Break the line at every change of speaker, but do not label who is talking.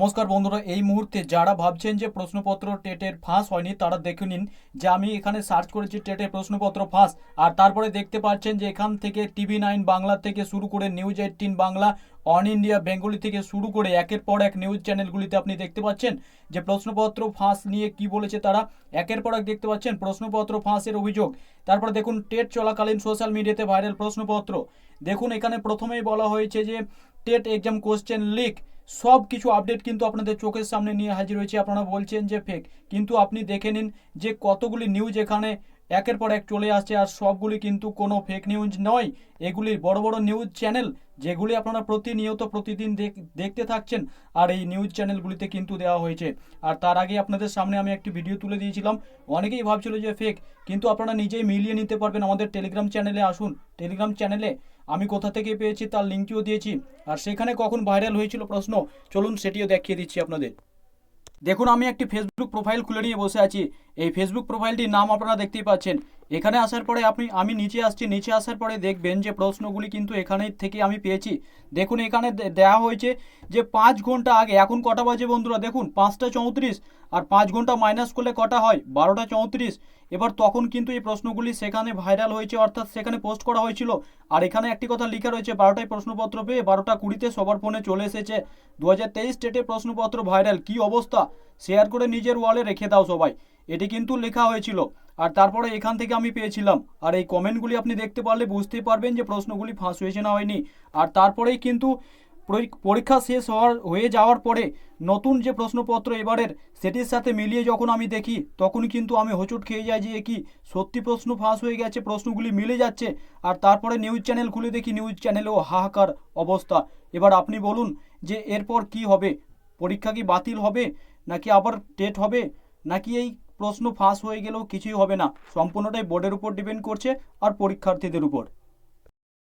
নমস্কার বন্ধুরা, এই মুহূর্তে যারা ভাবছেন যে প্রশ্নপত্র টেটের ফাঁস হয়নি, তারা দেখে নিন যে আমি এখানে সার্চ করেছি টেটের প্রশ্নপত্র ফাঁস। আর তারপরে দেখতে পাচ্ছেন যে এখান থেকে টিভি নাইন বাংলা থেকে শুরু করে news eighteen Bangla, on India Bengali থেকে শুরু করে একের পর এক নিউজ চ্যানেলগুলিতে আপনি দেখতে পাচ্ছেন যে প্রশ্নপত্র ফাঁস নিয়ে কি বলেছে তারা। একের পর এক দেখতে পাচ্ছেন প্রশ্নপত্র ফাঁসের অভিযোগ। তারপরে দেখুন, টেট চলাকালীন সোশ্যাল মিডিয়াতে ভাইরাল প্রশ্নপত্র। দেখুন, এখানে প্রথমেই বলা হয়েছে যে টেট এক্সাম কোশ্চেন লিক সব কিছু আপডেট কিন্তু আপনাদের চোখের সামনে নিয়ে হাজির হয়েছে। আপনারা বলছেন যে ফেক কিন্তু আপনি দেখে নিন যে কতগুলি নিউজ এখানে একের পর এক চলে আসছে, আর সবগুলি কিন্তু কোনো ফেক নিউজ নয়। এগুলির বড় বড় নিউজ চ্যানেল যেগুলি আপনারা প্রতিনিয়ত প্রতিদিন দেখ- দেখতে থাকছেন আর এই নিউজ চ্যানেলগুলিতে কিন্তু দেওয়া হয়েছে। আর তার আগে আপনাদের সামনে আমি একটি ভিডিও তুলে দিয়েছিলাম। অনেকেই ভাবছিল যে ফেক কিন্তু আপনারা নিজেই মিলিয়ে নিতে পারবেন আমাদের টেলিগ্রাম চ্যানেলে আসুন। টেলিগ্রাম চ্যানেলে আমি কোথা থেকে পেয়েছি তার লিঙ্কটিও দিয়েছি। আর সেখানে কখন ভাইরাল হয়েছিল প্রশ্ন, চলুন সেটিও দেখিয়ে দিচ্ছি আপনাদের। দেখুন, আমি একটি ফেসবুক প্রোফাইল খুলে নিয়ে বসে আছি। এই ফেসবুক প্রোফাইলটির নাম আপনারা দেখতেই পাচ্ছেন। এখানে আসার পরে আপনি, আমি নিচে আসছি, নিচে আসার পরে দেখবেন যে প্রশ্নগুলি কিন্তু এখানে থেকে আমি পেয়েছি। দেখুন, এখানে দেওয়া হয়েছে যে পাঁচ ঘণ্টা আগে, এখন কটা বাজে বন্ধুরা? দেখুন, পাঁচটা চৌত্রিশ আর পাঁচ ঘণ্টা মাইনাস করলে কটা হয়? বারোটা চৌত্রিশ। এবার তখন কিন্তু এই প্রশ্নগুলি সেখানে ভাইরাল হয়েছে, অর্থাৎ সেখানে পোস্ট করা হয়েছিল। আর এখানে একটি কথা লেখা রয়েছে, বারোটায় প্রশ্নপত্র পেয়ে বারোটা কুড়িতে সবার ফোনে চলে এসেছে। দু হাজার তেইশ স্টেটে প্রশ্নপত্র ভাইরাল কি অবস্থা? শেয়ার করে নিজের ওয়ালে রেখে দাও সবাই। এটি কিন্তু লেখা হয়েছিল। আর তারপরে এখান থেকে আমি পেয়েছিলাম। আর এই কমেন্টগুলি আপনি দেখতে পারলে বুঝতেই পারবেন যে প্রশ্নগুলি ফাঁস হয়েছে না হয়নি। আর তারপরেই কিন্তু পরীক্ষা শেষ হওয়ার, হয়ে যাওয়ার পরে নতুন যে প্রশ্নপত্র এবারের, সেটির সাথে মিলিয়ে যখন আমি দেখি তখন কিন্তু আমি হোঁচট খেয়ে যাই যে কি, সত্যি প্রশ্ন ফাঁস হয়ে গেছে, প্রশ্নগুলি মিলে যাচ্ছে। আর তারপরে নিউজ চ্যানেল খুলে দেখি, নিউজ চ্যানেলেও হাহাকার অবস্থা। এবার আপনি বলুন যে এরপর কি হবে? পরীক্ষা কি বাতিল হবে? নাকি আবার টেট হবে? নাকি এই প্রশ্ন ফাঁস হয়ে গেলেও কিছুই হবে না। সম্পূর্ণটাই বোর্ডের উপর ডিপেন্ড করছে আর পরীক্ষার্থীদের উপর।